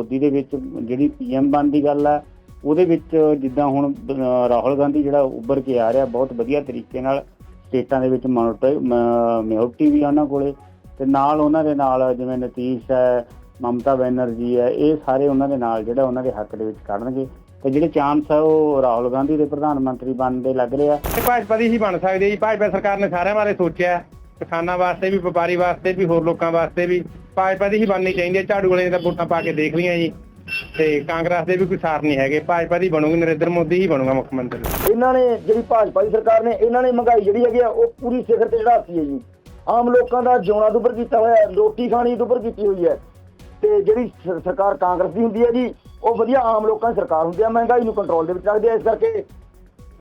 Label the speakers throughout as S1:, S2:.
S1: ਮੋਦੀ ਦੇ ਵਿੱਚ ਜਿਹੜੀ ਪੀਐਮ ਬਣ ਦੀ ਗੱਲ ਆ, ਉਹਦੇ ਵਿੱਚ ਜਿੱਦਾਂ ਹੁਣ ਰਾਹੁਲ ਗਾਂਧੀ ਜਿਹੜਾ ਉੱਭਰ ਕੇ ਆ ਰਿਹਾ ਬਹੁਤ ਵਧੀਆ ਤਰੀਕੇ ਨਾਲ, ਸਟੇਟਾਂ ਦੇ ਵਿੱਚ ਮਿਹੋਟੀ ਵੀ ਉਹਨਾਂ ਕੋਲੇ, ਤੇ ਨਾਲ ਉਹਨਾਂ ਦੇ ਨਾਲ ਜਿਵੇਂ ਨਤੀਸ਼ ਹੈ, ਮਮਤਾ ਬੈਨਰਜੀ ਹੈ, ਇਹ ਸਾਰੇ ਉਹਨਾਂ ਦੇ ਨਾਲ ਜਿਹੜਾ ਉਹਨਾਂ ਦੇ ਹੱਕ ਦੇ ਵਿੱਚ ਕੱਢਣਗੇ ਤੇ ਜਿਹੜੇ ਚਾਂਸ ਆ ਉਹ ਰਾਹੁਲ ਗਾਂਧੀ ਦੇ ਪ੍ਰਧਾਨ ਮੰਤਰੀ ਬਣਨ ਦੇ ਲੱਗ ਰਹੇ ਆ।
S2: ਭਾਜਪਾ ਦੀ ਹੀ ਬਣ ਸਕਦੇ ਜੀ। ਭਾਜਪਾ ਸਰਕਾਰ ਨੇ ਸਾਰਿਆਂ ਬਾਰੇ ਸੋਚਿਆ, ਕਿਸਾਨਾਂ ਵਾਸਤੇ ਵੀ, ਵਪਾਰੀ ਵਾਸਤੇ ਵੀ, ਹੋਰ ਲੋਕਾਂ ਵਾਸਤੇ ਵੀ। ਭਾਜਪਾ ਦੀ ਹੀ ਬਣਨੀ ਚਾਹੀਦੀ ਹੈ। ਝਾੜੂ ਵਾਲੇ ਨੇ ਤਾਂ ਵੋਟਾਂ ਪਾ ਕੇ ਦੇਖ ਲਈਆਂ ਜੀ। ਤੇ ਕਾਂਗਰਸ ਦੇ ਵੀ ਕੋਈ ਸਾਰ ਨਹੀਂ ਹੈਗੇ। ਭਾਜਪਾ ਦੀ ਬਣੂਗੀ, ਨਰਿੰਦਰ ਮੋਦੀ ਹੀ ਬਣੂਗਾ ਮੁੱਖ ਮੰਤਰੀ।
S3: ਇਹਨਾਂ ਨੇ ਜਿਹੜੀ ਭਾਜਪਾ ਦੀ ਸਰਕਾਰ ਨੇ, ਇਹਨਾਂ ਨੇ ਮਹਿੰਗਾਈ ਜਿਹੜੀ ਹੈਗੀ ਆ, ਉਹ ਪੂਰੀ ਸਿਖਰ ਤੇ ਚੜਾਤੀ ਹੈ ਜੀ। ਆਮ ਲੋਕਾਂ ਦਾ ਜਿਉਣਾ ਦੁੱਭਰ ਕੀਤਾ ਹੋਇਆ ਹੈ, ਰੋਟੀ ਖਾਣੀ ਦੁੱਭਰ ਕੀਤੀ ਹੋਈ ਹੈ। ਤੇ ਜਿਹੜੀ ਸਰਕਾਰ ਕਾਂਗਰਸ ਦੀ ਹੁੰਦੀ ਹੈ ਜੀ, ਉਹ ਵਧੀਆ ਆਮ ਲੋਕਾਂ ਦੀ ਸਰਕਾਰ ਹੁੰਦੀ ਹੈ। ਮਹਿੰਗਾਈ ਨੂੰ ਕੰਟਰੋਲ ਦੇ ਵਿੱਚ ਰੱਖਦੇ ਆ ਇਸ ਕਰਕੇ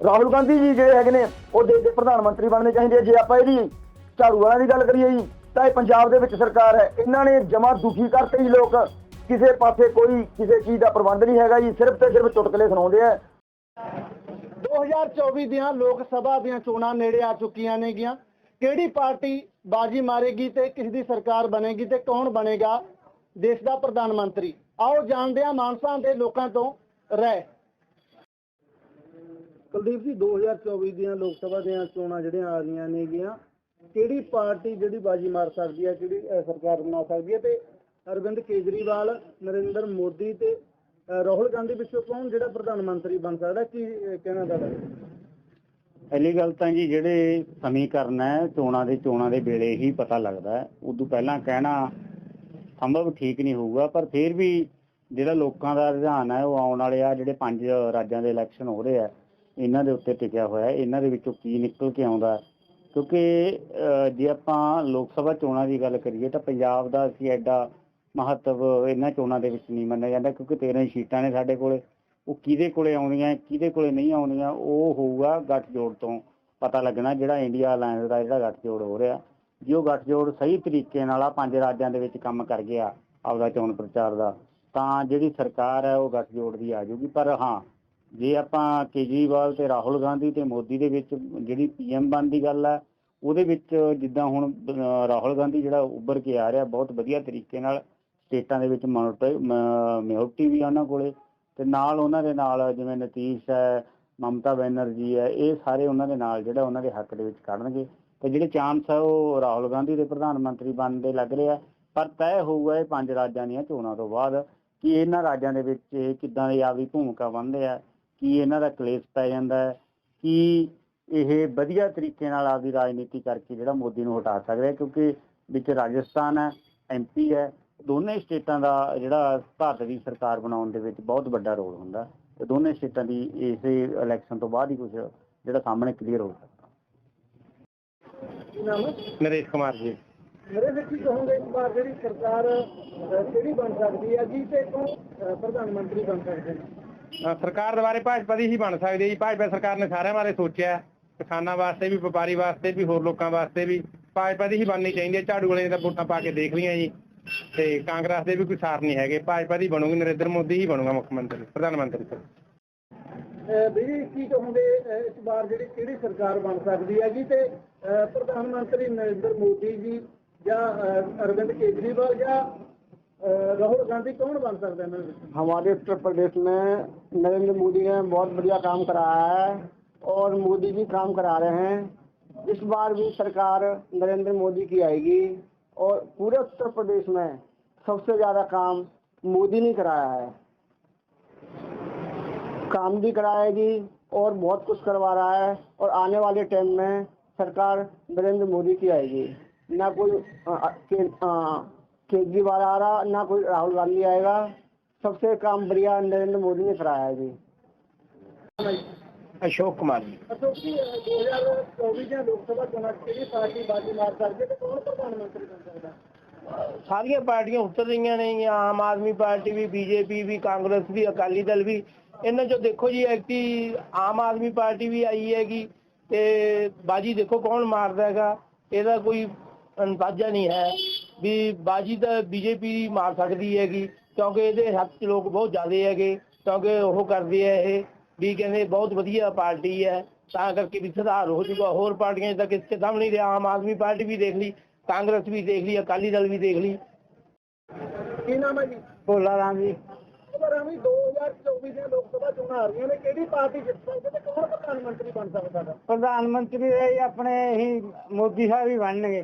S3: ਰਾਹੁਲ ਗਾਂਧੀ ਜੀ ਜਿਹੜੇ ਹੈਗੇ ਨੇ, ਉਹ ਦੇਸ਼ ਦੇ ਪ੍ਰਧਾਨ ਮੰਤਰੀ ਬਣਨੇ ਚਾਹੀਦੇ ਆ। ਜੇ ਆਪਾਂ ਇਹਦੀ ਝਾੜੂ ਵਾਲਿਆਂ ਦੀ ਗੱਲ ਕਰੀਏ ਜੀ ਤਾਂ ਇਹ ਪੰਜਾਬ ਦੇ ਵਿੱਚ ਸਰਕਾਰ ਹੈ। ਇਹਨਾਂ ਨੇ ਜਮਾ ਦੁਖੀ ਕਰਤੇ ਜੀ ਲੋਕ। ਕਿਸੇ ਪਾਸੇ ਕੋਈ ਕਿਸੇ ਚੀਜ਼ ਦਾ ਪ੍ਰਬੰਧ ਨਹੀਂ ਹੈਗਾ ਜੀ। ਸਿਰਫ ਤੇ ਸਿਰਫ ਚੁਟਕਲੇ ਸੁਣਾਉਂਦੇ ਆ। 2024 ਦੀਆਂ ਲੋਕ ਸਭਾ ਦੀਆਂ ਚੋਣਾਂ ਨੇੜੇ ਆ ਚੁੱਕੀਆਂ ਨੇਗੀਆਂ। ਕਿਹੜੀ ਪਾਰਟੀ ਬਾਜੀ ਮਾਰੇਗੀ ਤੇ ਕਿਸ ਦੀ ਸਰਕਾਰ ਬਣੇਗੀ ਤੇ ਕੌਣ ਬਣੇਗਾ? ਦੇਸ਼ ਦਾ ਪ੍ਰਧਾਨ ਮੰਤਰੀ। ਆਓ ਜਾਣਦੇ ਹਾਂ ਮਾਨਸਾ ਦੇ ਲੋਕਾਂ ਤੋਂ ਰਹਿ ਕੁਲਦੀਪ ਜੀ 2024 ਦੀਆਂ ਲੋਕ ਸਭਾ ਦੀਆਂ ਚੋਣਾਂ ਜਿਹੜੀਆਂ ਆ ਰਹੀਆਂ ਨੇਗੀਆਂ। ਕਿਹੜੀ ਪਾਰਟੀ ਜਿਹੜੀ ਬਾਜੀ ਮਾਰ ਸਕਦੀ ਹੈ, ਕਿਹੜੀ ਸਰਕਾਰ ਬਣਾ ਸਕਦੀ ਹੈ ਤੇ ਅਰਵਿੰਦ ਕੇਜਰੀਵਾਲ, ਨਰਿੰਦਰ ਮੋਦੀ ਤੇ ਰਾਹੁਲ ਗਾਂਧੀ ਵਿੱਚੋਂ ਕੌਣ ਜਿਹੜਾ ਪ੍ਰਧਾਨ ਮੰਤਰੀ ਬਣ ਸਕਦਾ? ਕੀ ਕਹਿਣਾ ਦਾ
S1: ਪਹਿਲੀ ਗੱਲ ਤਾਂ ਜੀ ਜਿਹੜੇ ਸਮੀਕਰਨ ਹੈ, ਚੋਣਾਂ ਦੇ ਚੋਣਾਂ ਦੇ ਵੇਲੇ ਹੀ ਪਤਾ ਲੱਗਦਾ ਉਦੋਂ ਪਹਿਲਾਂ ਕਹਿਣਾ ਸੰਭਵ ਠੀਕ ਨਹੀਂ ਹੋਊਗਾ, ਪਰ ਫਿਰ ਵੀ ਜਿਹੜਾ ਲੋਕਾਂ ਦਾ ਰੁਝਾਨ ਹੈ, ਉਹ ਆਉਣ ਵਾਲੇ ਆ, ਜਿਹੜੇ ਪੰਜ ਰਾਜਾਂ ਦੇ ਇਲੈਕਸ਼ਨ ਹੋ ਰਹੇ ਆ, ਇਹਨਾਂ ਦੇ ਉੱਤੇ ਟਿਕਿਆ ਹੋਇਆ ਇਹਨਾਂ ਦੇ ਵਿੱਚੋਂ ਕੀ ਨਿਕਲ ਕੇ ਆਉਂਦਾ ਕਿਉਂਕਿ ਜੇ ਆਪਾਂ ਲੋਕ ਸਭਾ ਚੋਣਾਂ ਦੀ ਗੱਲ ਕਰੀਏ ਤਾਂ ਪੰਜਾਬ ਦਾ ਅਸੀਂ ਐਡਾ ਮਹੱਤਵ ਇਹਨਾਂ ਚੋਣਾਂ ਦੇ ਵਿੱਚ ਨਹੀਂ ਮੰਨਿਆ ਜਾਂਦਾ ਕਿਉਂਕਿ 13 ਸੀਟਾਂ ਨੇ ਸਾਡੇ ਕੋਲੇ। ਉਹ ਕਿਹਦੇ ਕੋਲੇ ਆਉਣੀਆਂ, ਕਿਹਦੇ ਕੋਲੇ ਨਹੀਂ ਆਉਣੀਆਂ, ਉਹ ਹੋਊਗਾ ਗੱਠਜੋੜ ਤੋਂ ਪਤਾ ਲੱਗਣਾ ਜਿਹੜਾ ਇੰਡੀਆ ਅਲਾਈਅੰਸ ਦਾ ਜਿਹੜਾ ਗੱਠਜੋੜ ਹੋ ਰਿਹਾ। ਜੇ ਉਹ ਗੱਠਜੋੜ ਸਹੀ ਤਰੀਕੇ ਨਾਲ ਆ, ਪੰਜ ਰਾਜਾਂ ਦੇ ਵਿੱਚ ਕੰਮ ਕਰ ਗਿਆ ਆਪਦਾ ਚੋਣ ਪ੍ਰਚਾਰ ਦਾ, ਤਾਂ ਜਿਹੜੀ ਸਰਕਾਰ ਹੈ ਉਹ ਗੱਠਜੋੜ ਦੀ ਆ ਜਾਊਗੀ। ਪਰ ਹਾਂ ਜੇ ਆਪਾਂ ਕੇਜਰੀਵਾਲ ਤੇ ਰਾਹੁਲ ਗਾਂਧੀ ਤੇ ਮੋਦੀ ਦੇ ਵਿੱਚ ਜਿਹੜੀ ਪੀਐਮ ਬਣ ਦੀ ਗੱਲ ਹੈ ਉਹਦੇ ਵਿੱਚ ਜਿੱਦਾਂ ਹੁਣ ਰਾਹੁਲ ਗਾਂਧੀ ਜਿਹੜਾ ਉੱਭਰ ਕੇ ਆ ਰਿਹਾ ਬਹੁਤ ਵਧੀਆ ਤਰੀਕੇ ਨਾਲ ਸਟੇਟਾਂ ਦੇ ਵਿੱਚ ਮਿਹੋਟੀ ਵੀ ਆ ਉਹਨਾਂ ਕੋਲੇ, ਤੇ ਨਾਲ ਉਹਨਾਂ ਦੇ ਨਾਲ ਜਿਵੇਂ ਨਤੀਸ਼ ਹੈ, ਮਮਤਾ ਬੈਨਰਜੀ ਹੈ, ਇਹ ਸਾਰੇ ਉਹਨਾਂ ਦੇ ਨਾਲ ਜਿਹੜਾ ਉਹਨਾਂ ਦੇ ਹੱਕ ਦੇ ਵਿੱਚ ਕੱਢਣਗੇ ਤੇ ਜਿਹੜੇ ਚਾਂਸ ਆ, ਉਹ ਰਾਹੁਲ ਗਾਂਧੀ ਦੇ ਪ੍ਰਧਾਨ ਮੰਤਰੀ ਬਣਨ ਦੇ ਲੱਗ ਰਹੇ ਆ। ਪਰ ਤੈਅ ਹੋਊਗਾ ਇਹ ਪੰਜ ਰਾਜਾਂ ਦੀਆਂ ਚੋਣਾਂ ਤੋਂ ਬਾਅਦ ਕਿ ਇਹਨਾਂ ਰਾਜਾਂ ਦੇ ਵਿੱਚ ਇਹ ਕਿੱਦਾਂ ਦੀ ਆਪਦੀ ਭੂਮਿਕਾ ਬਣਦੇ ਆ। ਕੀ ਇਹਨਾਂ ਦਾ ਕਲੇਸ਼ ਪੈ ਜਾਂਦਾ ਹੈ? ਕੀ ਇਹ ਵਧੀਆ ਤਰੀਕੇ ਨਾਲ ਆਪਦੀ ਰਾਜਨੀਤੀ ਕਰਕੇ ਜਿਹੜਾ ਮੋਦੀ ਨੂੰ ਹਟਾ ਸਕਦੇ ਕਿਉਂਕਿ ਵਿੱਚ ਰਾਜਸਥਾਨ ਹੈ ਐਮਪੀ ਹੈ ਦੋਨੇ ਸਟੇਟਾਂ ਦਾ ਜਿਹੜਾ ਭਾਰਤ ਦੀ ਸਰਕਾਰ ਬਣਾਉਣ ਦੇ ਵਿੱਚ ਬਹੁਤ ਵੱਡਾ ਰੋਲ ਹੁੰਦਾ। ਤੇ ਦੋਨੇ ਸਟੇਟਾਂ ਦੀ ਇਸੇ ਇਲੈਕਸ਼ਨ ਤੋਂ ਬਾਅਦ ਹੀ ਕੁਝ ਜਿਹੜਾ ਸਾਹਮਣੇ ਕਲੀਅਰ ਹੋ ਸਕਦਾ।
S2: ਨਰੇਸ਼ ਕੁਮਾਰ ਜੀ।
S3: ਮੇਰੇ ਵਿੱਚ ਕੀ ਕਹੋਗੇ ਇਸ ਵਾਰ ਜਿਹੜੀ ਸਰਕਾਰ ਕਿਹੜੀ ਬਣ ਸਕਦੀ ਹੈ? ਜੀ ਤੇ ਕੌਣ ਪ੍ਰਧਾਨ ਮੰਤਰੀ ਬਣ ਸਕਦੇ ਨੇ।
S2: ਅਹ ਸਰਕਾਰ ਦੁਆਰੇ ਭਾਜਪਾ ਦੀ ਹੀ ਬਣ ਸਕਦੀ ਹੈ ਜੀ। ਭਾਜਪਾ ਸਰਕਾਰ ਨੇ ਸਾਰਿਆਂ ਬਾਰੇ ਸੋਚਿਆ ਹੈ। ਕਿਸਾਨਾਂ ਵਾਸਤੇ ਵੀ ਵਪਾਰੀ ਵਾਸਤੇ ਵੀ ਹੋਰ ਲੋਕਾਂ ਵਾਸਤੇ ਵੀ। ਭਾਜਪਾ ਦੀ ਹੀ ਬਣਨੀ ਚਾਹੀਦੀ ਹੈ। ਝਾੜੂ ਵਾਲੇ ਨੇ ਤਾਂ ਵੋਟਾਂ ਪਾ ਕੇ ਦੇਖ ਲਈਆਂ ਜੀ। ਤੇ ਕਾਂਗਰਸ ਦੇ ਵੀ ਕੋਈ ਸਾਰ ਨਹੀਂ ਹੈਗੇ। ਭਾਜਪਾ ਦੀ ਬਣੂਗੀ ਨਰਿੰਦਰ ਮੋਦੀ ਹੀ ਬਣੂਗਾ ਮੁੱਖ ਮੰਤਰੀ ਪ੍ਰਧਾਨ ਮੰਤਰੀ
S3: ਵੀਰੇ ਕੀ ਕਹੋਗੇ ਅਹ, ਇਸ ਵਾਰ ਜਿਹੜੀ ਕਿਹੜੀ ਸਰਕਾਰ ਬਣ ਸਕਦੀ ਹੈ ਜੀ ਤੇ ਅਹ, ਪ੍ਰਧਾਨ ਮੰਤਰੀ ਨਰਿੰਦਰ ਮੋਦੀ ਜੀ ਜਾਂ ਅਹ, ਅਰਵਿੰਦ ਕੇਜਰੀਵਾਲ ਜਾਂ राहुल गांधी कौन बन सकते हैं?
S4: हमारे उत्तर प्रदेश में नरेंद्र मोदी ने बहुत बढ़िया काम कराया है और मोदी भी काम करा रहे हैं। इस बार भी सरकार नरेंद्र मोदी की आएगी और पूरे उत्तर प्रदेश में सबसे ज़्यादा काम मोदी ने कराया है। काम भी कराएगी और बहुत कुछ करवा रहा है और आने वाले टाइम में सरकार नरेंद्र मोदी की आएगी। ना कोई केजरीवाल आ रहा ना कोई राहुल गांधी आएगा सबसे काम बढ़िया नरेंद्र मोदी ने कराया है जी
S2: ਅਸ਼ੋਕ ਕੁਮਾਰ ਜੀ
S3: अशोक जी दो हजार चौबीस ਦੀਆਂ ਲੋਕ ਸਭਾ ਚੋਣਾਂ 'ਚ ਕਿਹੜੀ ਪਾਰਟੀ ਬਾਜੀ ਮਾਰ ਸਕਦੀ ਹੈ ਤੇ ਕੌਣ ਪ੍ਰਧਾਨ ਮੰਤਰੀ ਬਣ ਸਕਦਾ
S2: ਸਾਰੀਆਂ ਪਾਰਟੀਆਂ ਉੱਤਰ ਰਹੀਆਂ ਨੇ ਆਮ ਆਦਮੀ ਪਾਰਟੀ ਵੀ ਬੀਜੇਪੀ ਵੀ ਕਾਂਗਰਸ ਵੀ ਅਕਾਲੀ ਦਲ ਵੀ ਇਹਨਾਂ ਚੋਂ ਦੇਖੋ ਜੀ ਐਕਟੀ ਆਮ ਆਦਮੀ ਪਾਰਟੀ ਵੀ ਆਈ ਹੈਗੀ ਤੇ ਬਾਜੀ ਦੇਖੋ ਕੌਣ ਮਾਰਦਾ ਹੈਗਾ ਇਹਦਾ ਕੋਈ ਅੰਦਾਜ਼ਾ ਨਹੀਂ ਹੈ ਵੀ ਬਾਜੀ ਤਾਂ ਬੀਜੇਪੀ ਮਾਰ ਸਕਦੀ ਹੈਗੀ ਕਿਉਂਕਿ ਇਹਦੇ ਹੱਥ 'ਚ ਲੋਕ ਬਹੁਤ ਜ਼ਿਆਦੇ ਹੈਗੇ ਕਿਉਂਕਿ ਉਹ ਕਰਦੇ ਆ ਇਹ ਵੀ ਕਹਿੰਦੇ ਬਹੁਤ ਵਧੀਆ ਪਾਰਟੀ ਹੈ ਤਾਂ ਕਰਕੇ ਵੀ ਸੁਧਾਰ ਹੋ ਜਾਊਗਾ। ਹੋਰ ਪਾਰਟੀਆਂ 'ਚ ਤਾਂ ਕਿਸੇ ਦਮ ਨਹੀਂ ਰਿਹਾ ਆਮ ਆਦਮੀ ਪਾਰਟੀ ਵੀ ਦੇਖ ਲਈ ਕਾਂਗਰਸ ਵੀ ਦੇਖ ਲਈ ਅਕਾਲੀ ਦਲ ਵੀ ਦੇਖ ਲਈ।
S3: ਕੀ ਨਾਮ ਹੈ ਜੀ?
S5: ਭੋਲਾ ਰਾਮ ਜੀ।
S3: ਪਰ ਅਮੀ 2024 ਦੀਆਂ ਲੋਕ ਸਭਾ ਚੋਣਾਂ ਆ ਰਹੀਆਂ ਨੇ ਕਿਹੜੀ ਪਾਰਟੀ ਜਿੱਤ ਸਕਦੀ ਤੇ ਕੌਣ ਪ੍ਰਧਾਨ ਮੰਤਰੀ ਬਣ ਸਕਦਾ
S5: ਪ੍ਰਧਾਨ ਮੰਤਰੀ ਦੇ ਹੀ ਆਪਣੇ ਹੀ ਮੋਦੀ ਸਾਹਿਬ ਹੀ ਬਣਨਗੇ।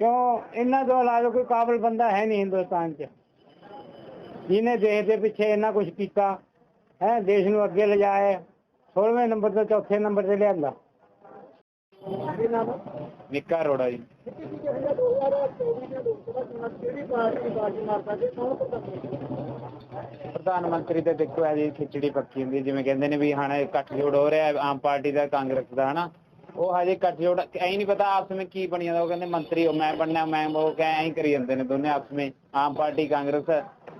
S5: ਕਿਉਂ? ਇਹਨਾਂ ਤੋਂ ਇਲਾਵਾ ਕੋਈ ਕਾਬਲ ਬੰਦਾ ਹੈ ਨਹੀਂ ਹਿੰਦੁਸਤਾਨ 'ਚ। ਜਿਹਨੇ ਦੇਸ਼ ਦੇ ਪਿੱਛੇ ਇੰਨਾ ਕੁਝ ਕੀਤਾ ਹੈ ਦੇਸ਼ ਨੂੰ ਅੱਗੇ ਲਿਜਾਇਆ 16ਵੇਂ ਨੰਬਰ ਤੋਂ ਚੌਥੇ ਨੰਬਰ ਤੇ ਲਿਆਂਦਾ। ਨਿੱਕਾ ਰੋੜਾ ਜੀ।
S3: ਕਿਹੜੀ ਜਿਹੜੀ 2024 ਦੀਆਂ ਲੋਕ ਸਭਾ ਚੋਣਾਂ 'ਚ ਕਿਹੜੀ ਪਾਰਟੀ ਬਾਜੀ ਮਾਰ ਸਕਦੀ ਹੈ ਕੌਣ ਪ੍ਰਧਾਨ ਮੰਤਰੀ
S5: ਤੇ ਦੇਖੋ ਹੈ ਜੀ ਖਿਚੜੀ ਪੱਕੀ ਹੁੰਦੀ ਜਿਵੇਂ ਕਹਿੰਦੇ ਨੇ ਵੀ ਹਣ ਇਕੱਠਜੋੜ ਹੋ ਰਿਹਾ ਆਮ ਪਾਰਟੀ ਦਾ ਕਾਂਗਰਸ ਦਾ ਹਨਾ। ਉਹ ਹਜੇ ਇਕੱਠਜੋੜ ਐਂ ਨਹੀਂ ਪਤਾ ਆਪਸ ਵਿੱਚ ਕੀ ਬਣੀ ਜਾਂਦਾ। ਉਹ ਕਹਿੰਦੇ ਮੰਤਰੀ ਹੋ, ਮੈਂ ਬਣਨਾ, ਮੈਂ ਉਹ ਕਹੇ ਐਂ ਕਰੀ ਜਾਂਦੇ ਨੇ ਦੋਨੇ ਆਪਸ ਵਿੱਚ। ਆਮ ਪਾਰਟੀ, ਕਾਂਗਰਸ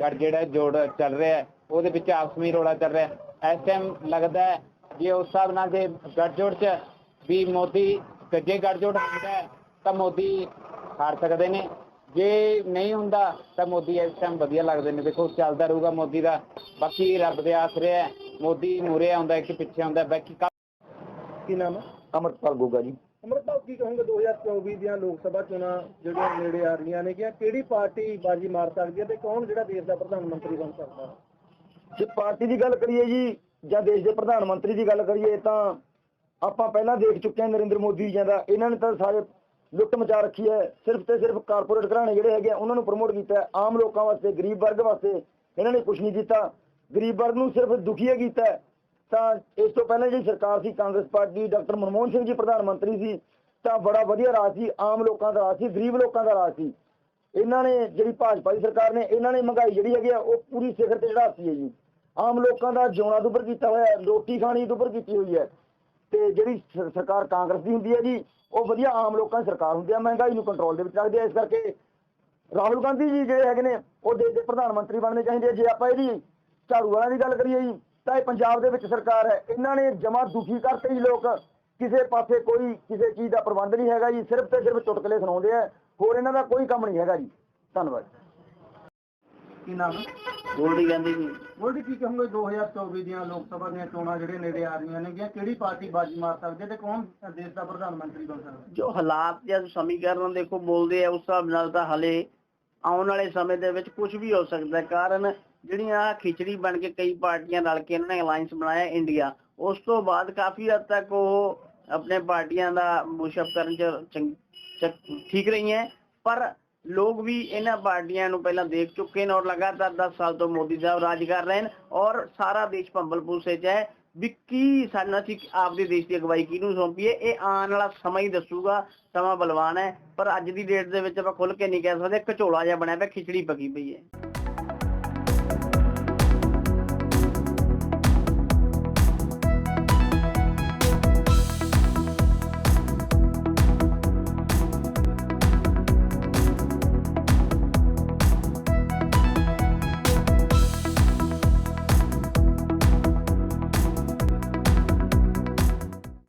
S5: ਗੱਠ ਜਿਹੜਾ ਜੋੜ ਚੱਲ ਰਿਹਾ ਉਹਦੇ ਵਿੱਚ ਆਪਸ ਵਿੱਚ ਰੋਲਾ ਚੱਲ ਰਿਹਾ ਇਸ ਟਾਈਮ ਲੱਗਦਾ ਹੈ ਜੇ ਉਸ ਹਿਸਾਬ ਨਾਲ ਜੇ ਗੱਠਜੋੜ ਚ ਵੀ ਮੋਦੀ ਜੇ ਗੱਠਜੋੜ ਹੁੰਦਾ ਤਾਂ ਮੋਦੀ ਹਾਰ ਸਕਦੇ ਨੇ। ਜੇ ਨਹੀਂ ਹੁੰਦਾ, ਤਾਂ ਮੋਦੀ ਇਸ ਟਾਈਮ ਵਧੀਆ ਲੱਗਦੇ ਨੇ। ਦੇਖੋ, ਚੱਲਦਾ ਰਹੂਗਾ ਮੋਦੀ ਦਾ। ਬਾਕੀ ਰੱਬ ਦੇ ਆਸਰੇ ਹੈ। ਮੋਦੀ ਮੂਰੇ ਆਉਂਦਾ ਇੱਕ ਪਿੱਛੇ ਆਉਂਦਾ ਬਾਕੀ
S3: ਕੀ ਨਾਮ ਹੈ?
S6: ਅਮਰਪਾਲ ਗੋਗਾ ਜੀ।
S3: ਅਮਰਪਾਲ ਕੀ ਕਹੋਗੇ? 2024 ਦੀਆਂ ਲੋਕ ਸਭਾ ਚੋਣਾਂ ਜਿਹੜੀਆਂ ਨੇੜੇ ਆ ਰਹੀਆਂ ਨੇ ਕਿ ਕਿਹੜੀ ਪਾਰਟੀ ਬਾਜੀ ਮਾਰ ਸਕਦੀ ਹੈ ਤੇ ਕੌਣ ਜਿਹੜਾ ਦੇਸ਼ ਦਾ ਪ੍ਰਧਾਨ ਮੰਤਰੀ ਬਣ ਸਕਦਾ?
S6: ਜੇ ਪਾਰਟੀ ਦੀ ਗੱਲ ਕਰੀਏ ਜੀ ਜਾਂ ਦੇਸ਼ ਦੇ ਪ੍ਰਧਾਨ ਮੰਤਰੀ ਦੀ ਗੱਲ ਕਰੀਏ ਤਾਂ ਆਪਾਂ ਪਹਿਲਾਂ ਦੇਖ ਚੁੱਕੇ ਹਾਂ ਨਰਿੰਦਰ ਮੋਦੀ ਜੀ ਦਾ। ਇਹਨਾਂ ਨੇ ਤਾਂ ਸਾਰੇ ਲੁੱਟ ਮਚਾ ਰੱਖੀ ਹੈ। ਸਿਰਫ ਤੇ ਸਿਰਫ ਕਾਰਪੋਰੇਟ ਘਰਾਣੇ ਜਿਹੜੇ ਹੈਗੇ ਉਹਨਾਂ ਨੂੰ ਪ੍ਰਮੋਟ ਕੀਤਾ। ਆਮ ਲੋਕਾਂ ਵਾਸਤੇ ਗਰੀਬ ਵਰਗ ਵਾਸਤੇ ਇਹਨਾਂ ਨੇ ਕੁਝ ਨਹੀਂ ਕੀਤਾ। ਗਰੀਬ ਵਰਗ ਨੂੰ ਸਿਰਫ ਦੁਖੀਏ ਕੀਤਾ। ਤਾਂ ਇਸ ਤੋਂ ਪਹਿਲਾਂ ਜਿਹੜੀ ਸਰਕਾਰ ਸੀ ਕਾਂਗਰਸ ਪਾਰਟੀ ਡਾਕਟਰ ਮਨਮੋਹਨ ਸਿੰਘ ਜੀ ਪ੍ਰਧਾਨ ਮੰਤਰੀ ਸੀ ਤਾਂ ਬੜਾ ਵਧੀਆ ਰਾਜ ਸੀ ਆਮ ਲੋਕਾਂ ਦਾ ਰਾਜ ਸੀ ਗਰੀਬ ਲੋਕਾਂ ਦਾ ਰਾਜ ਸੀ। ਇਹਨਾਂ ਨੇ ਜਿਹੜੀ ਭਾਜਪਾ ਦੀ ਸਰਕਾਰ ਨੇ ਇਹਨਾਂ ਨੇ ਮਹਿੰਗਾਈ ਜਿਹੜੀ ਹੈਗੀ ਆ ਉਹ ਪੂਰੀ ਸਿਖਰ ਤੇ ਚੜਾਤੀ ਹੈ ਜੀ। ਆਮ ਲੋਕਾਂ ਦਾ ਜਿਉਣਾ ਦੁੱਭਰ ਕੀਤਾ ਹੋਇਆ ਹੈ, ਰੋਟੀ ਖਾਣੀ ਦੁੱਭਰ ਕੀਤੀ ਹੋਈ ਹੈ। ਤੇ ਜਿਹੜੀ ਸਰਕਾਰ ਕਾਂਗਰਸ ਦੀ ਹੁੰਦੀ ਹੈ ਜੀ ਉਹ ਵਧੀਆ ਆਮ ਲੋਕਾਂ ਦੀ ਸਰਕਾਰ ਹੁੰਦੀ ਹੈ ਮਹਿੰਗਾਈ ਨੂੰ ਕੰਟਰੋਲ ਦੇ ਵਿੱਚ ਰੱਖਦੀ ਹੈ। ਇਸ ਕਰਕੇ ਰਾਹੁਲ ਗਾਂਧੀ ਜੀ ਜਿਹੜੇ ਹੈਗੇ ਨੇ ਉਹ ਦੇਸ਼ ਦੇ ਪ੍ਰਧਾਨ ਮੰਤਰੀ ਬਣਨੇ ਚਾਹੀਦੇ ਆ। ਜੇ ਆਪਾਂ ਇਹਦੀ ਝਾੜੂ ਵਾਲਿਆਂ ਦੀ ਗੱਲ ਕਰੀਏ ਜੀ ਤਾਂ ਇਹ ਪੰਜਾਬ ਦੇ ਵਿੱਚ ਸਰਕਾਰ ਹੈ। ਇਹਨਾਂ ਨੇ ਜਮਾ ਦੁਖੀ ਕਰਤੇ ਜੀ ਲੋਕ। ਕਿਸੇ ਪਾਸੇ ਕੋਈ ਕਿਸੇ ਚੀਜ਼ ਦਾ ਪ੍ਰਬੰਧ ਨਹੀਂ ਹੈਗਾ ਜੀ। ਸਿਰਫ ਤੇ ਸਿਰਫ ਚੁਟਕਲੇ ਸੁਣਾਉਂਦੇ ਆ। ਹੋਰ ਇਹਨਾਂ ਦਾ ਕੋਈ ਕੰਮ ਨਹੀਂ ਹੈਗਾ ਜੀ। ਧੰਨਵਾਦ।
S3: ਕੀ ਨਾਮ ਹੈ?
S5: ਗੋਲਡੀ ਗਾਂਧੀ ਜੀ।
S3: ਗੋਲਡੀ ਕੀ ਕਹੋਗੇ? 2024 ਦੀਆਂ ਲੋਕ ਸਭਾ ਦੀਆਂ ਚੋਣਾਂ ਜਿਹੜੇ ਨੇੜੇ ਆ ਰਹੀਆਂ ਨੇ ਕਿਹੜੀ ਪਾਰਟੀ ਬਾਜੀ ਮਾਰ ਸਕਦੀ ਹੈ ਤੇ ਕੌਣ ਦੇਸ਼ ਦਾ ਪ੍ਰਧਾਨ ਮੰਤਰੀ ਬਣ ਸਕਦਾ ਹੈ?
S7: ਜੋ ਹਾਲਾਤ ਜਾਂ ਸਮੀਕਰਨ ਦੇਖੋ ਬੋਲਦੇ ਆ ਉਸ ਹਿਸਾਬ ਨਾਲ ਤਾਂ ਹਲੇ ਆਉਣ ਵਾਲੇ ਸਮੇਂ ਦੇ ਵਿੱਚ ਕੁਝ ਵੀ ਹੋ ਸਕਦਾ ਹੈ। ਕਾਰਨ ਜਿਹੜੀਆਂ ਖਿਚੜੀ ਬਣ ਕੇ ਕਈ ਪਾਰਟੀਆਂ ਰਲ ਕੇ ਇਹਨਾਂ ਨੇ ਅਲਾਈਅੰਸ ਬਣਾਇਆ ਇੰਡੀਆ ਉਸ ਤੋਂ ਬਾਅਦ ਕਾਫੀ ਹੱਦ ਤੱਕ ਉਹ ਆਪਣੇ ਪਾਰਟੀਆਂ ਦਾ ਮੁਸ਼ਅਪ ਕਰਨ ਚ ਚੰਗ- ਚ- ਠੀਕ ਪਰ ਲੋਕ ਵੀ ਇਹਨਾਂ ਪਾਰਟੀਆਂ ਨੂੰ ਪਹਿਲਾਂ ਦੇਖ ਚੁੱਕੇ ਨੇ ਔਰ ਲਗਾਤਾਰ 10 ਸਾਲ ਤੋਂ ਮੋਦੀ ਸਾਹਿਬ ਰਾਜ ਕਰ ਰਹੇ ਨੇ ਔਰ ਸਾਰਾ ਦੇਸ਼ ਭੰਬਲ ਭੂਸੇ ਚ ਹੈ। ਵੀ ਕੀ ਸਾਡਾ ਸੀ ਆਪਦੇ ਦੇਸ਼ ਦੀ ਅਗਵਾਈ ਕਿਹਨੂੰ ਸੌਂਪੀਏ? ਇਹ ਆਉਣ ਵਾਲਾ ਸਮਾਂ ਹੀ ਦੱਸੂਗਾ, ਸਮਾਂ ਬਲਵਾਨ ਹੈ। ਪਰ ਅੱਜ ਦੀ ਡੇਟ ਦੇ ਵਿੱਚ ਆਪਾਂ ਖੁੱਲ ਕੇ ਨਹੀਂ ਕਹਿ ਸਕਦੇ ਘਚੋਲਾ ਜਿਹਾ ਬਣਿਆ ਪਿਆ, ਖਿਚੜੀ ਪਕੀ ਪਈ ਹੈ।